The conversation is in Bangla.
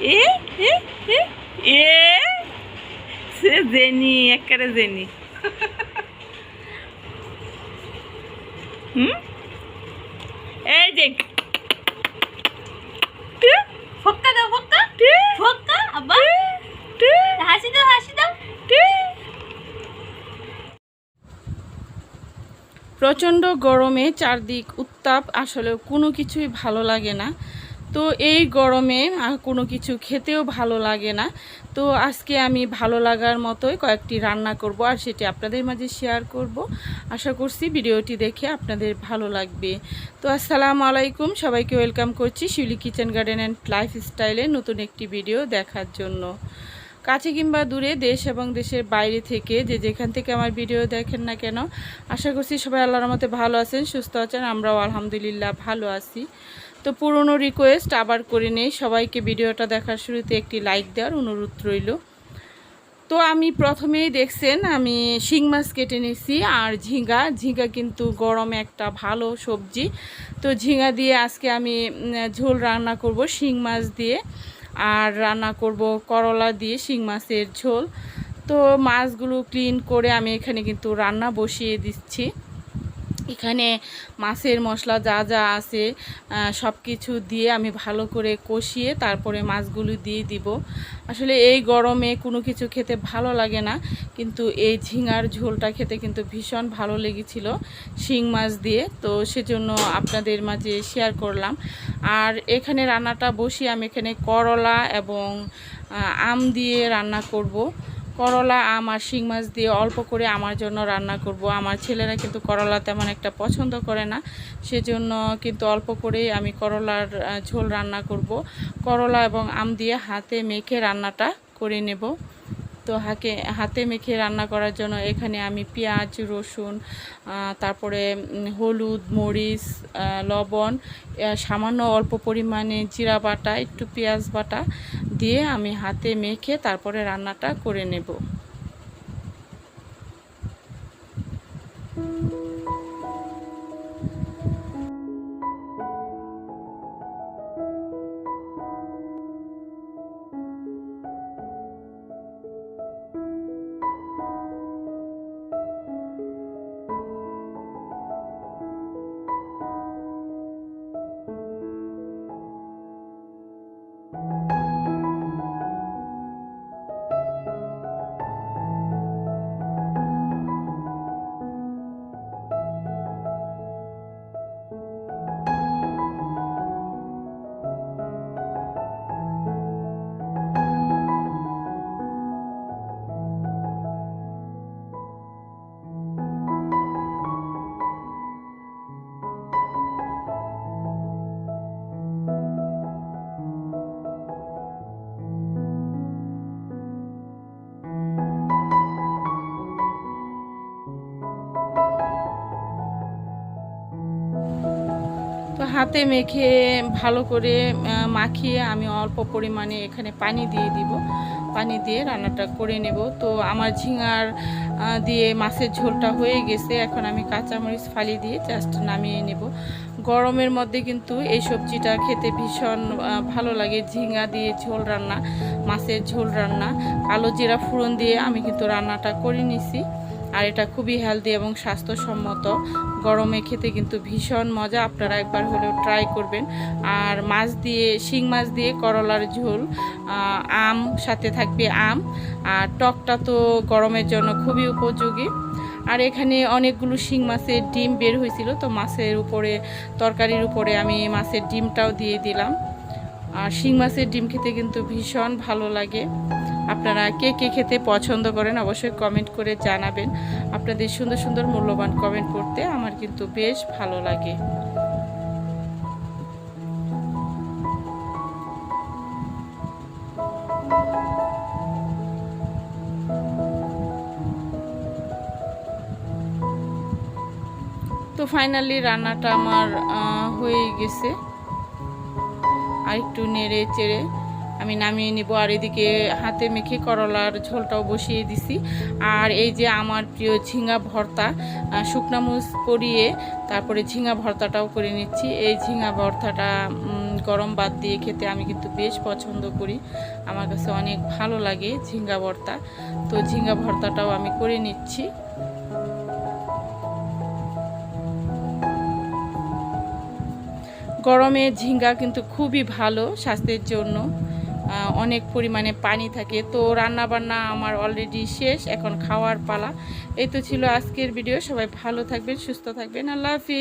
E. E. Cê é Zeni, é a cara Zeni. hum? É, Ei, gente. ফক্কা দাও ফক্কা। ফক্কা আবার হাসি দাও হাসি দাও। প্রচণ্ড গরমে চারদিক উত্তাপ আসলে কোনো কিছুই ভালো লাগে না। তো এই গরমে কোনো কিছু খেতেও ভালো লাগে না। তো আজকে আমি ভালো লাগার মতোই কয়েকটি রান্না করব আর সেটি আপনাদের মাঝে শেয়ার করব। আশা করছি ভিডিওটি দেখে আপনাদের ভালো লাগবে। তো আসসালামু আলাইকুম, সবাইকে ওয়েলকাম করছি Shiuli kitchen garden and life স্টাইলে নতুন একটি ভিডিও দেখার জন্য। কাছে কিংবা দূরে দেশ এবং দেশের বাইরে থেকে যে যেখান থেকে আমার ভিডিও দেখেন না কেন, আশা করছি সবাই আল্লাহর মতে ভালো আছেন, সুস্থ আছেন, আমরাও আলহামদুলিল্লাহ ভালো আছি। তো পুরনো রিকোয়েস্ট আবার করে নেই। সবাইকে ভিডিওটা দেখার শুরুতে একটি লাইক দেওয়ার অনুরোধ রইল। তো আমি প্রথমেই দেখছেন, আমি শিং মাছ কেটে নিয়েছি আর ঝিঙ্গা। ঝিঙ্গা কিন্তু গরমে একটা ভালো সবজি। তো ঝিঙ্গা দিয়ে আজকে আমি ঝোল রান্না করব শিং মাছ দিয়ে। আর রান্না করব করলা দিয়ে শিং মাছের ঝোল। তো মাছগুলো ক্লিন করে আমি এখানে কিন্তু রান্না বসিয়ে দিচ্ছি। এখানে মাছের মশলা যা যা আছে সব কিছু দিয়ে আমি ভালো করে কষিয়ে তারপরে মাছগুলো দিয়ে দিব। আসলে এই গরমে কোনো কিছু খেতে ভালো লাগে না, কিন্তু এই ঝিঙার ঝোলটা খেতে কিন্তু ভীষণ ভালো লেগেছিল শিং মাছ দিয়ে। তো সেজন্য আপনাদের মাঝে শেয়ার করলাম। আর এখানে রান্নাটা বসিয়ে আমি এখানে করলা এবং আম দিয়ে রান্না করব। করলা, আম আর শিং মাছ দিয়ে অল্প করে আমার জন্য রান্না করব। আমার ছেলেরা কিন্তু করলা তেমন একটা পছন্দ করে না। সেজন্য কিন্তু অল্প করেই আমি করলার ঝোল রান্না করব। করলা এবং আম দিয়ে হাতে মেখে রান্নাটা করে নেব। তো হাকে, হাতে মেখে রান্না করার জন্য এখানে আমি পেঁয়াজ, রসুন তারপরে হলুদ, মরিচ লবণ সামান্য অল্প পরিমাণে জিরা বাটা, একটু পেঁয়াজ বাটা দিয়ে আমি হাতে মেখে তারপরে রান্নাটা করে নেব। হাতে মেখে ভালো করে মাখিয়ে আমি অল্প পরিমাণে এখানে পানি দিয়ে দিব। পানি দিয়ে রান্নাটা করে নেব। তো আমার ঝিঙার দিয়ে মাছের ঝোলটা হয়ে গেছে। এখন আমি কাঁচামরিচ ফালি দিয়ে জাস্ট নামিয়ে নেব। গরমের মধ্যে কিন্তু এই সবজিটা খেতে ভীষণ ভালো লাগে। ঝিঙা দিয়ে ঝোল রান্না, মাছের ঝোল রান্না। কালো জিরা ফোড়ন দিয়ে আমি কিন্তু রান্নাটা করে নিছি। আর এটা খুবই হেলদি এবং স্বাস্থ্যসম্মত। গরমে খেতে কিন্তু ভীষণ মজা। আপনারা একবার হলেও ট্রাই করবেন। আর মাছ দিয়ে, শিং মাছ দিয়ে করলার ঝোল আম, সাথে থাকবে আম। আর টকটা তো গরমের জন্য খুবই উপযোগী। আর এখানে অনেকগুলো শিং মাছের ডিম বের হয়েছিল, তো মাছের উপরে, তরকারির উপরে আমি মাছের ডিমটাও দিয়ে দিলাম। আর শিং মাছের ডিম খেতে কিন্তু ভীষণ ভালো লাগে। আপনারা কে কে খেতে পছন্দ করেন অবশ্যই কমেন্ট করে জানাবেন। আপনাদের সুন্দর সুন্দর মূল্যবান কমেন্ট করতে আমার কিন্তু বেশ ভালো লাগে। তো ফাইনালি রান্নাটা আমার হয়ে গেছে। আর একটু নেড়ে চেড়ে আমি নামিয়ে নিব আর এদিকে হাতে মেখে করলার ঝোলটাও বসিয়ে দিছি। আর এই যে আমার প্রিয় ঝিঙ্গা ভর্তা আহ, শুকনা মুচ পরিয়ে তারপরে ঝিঙ্গা ভর্তাটাও করে নিচ্ছি। এই ঝিঙ্গা ভর্তাটা গরম বাদ দিয়ে খেতে আমি কিন্তু বেশ পছন্দ করি। আমার কাছে অনেক ভালো লাগে ঝিঙ্গা ভর্তা। তো ঝিঙ্গা ভর্তাটাও আমি করে নিচ্ছি। গরমে ঝিঙ্গা কিন্তু খুবই ভালো স্বাস্থ্যের জন্য। অনেক পরিমাণে পানি থাকে। তো রান্না বান্না আমার অলরেডি শেষ, এখন খাওয়ার পালা। এই তো ছিল আজকের ভিডিও সবাই ভালো থাকবেন, সুস্থ থাকবেন। আল্লাহ হাফিজ।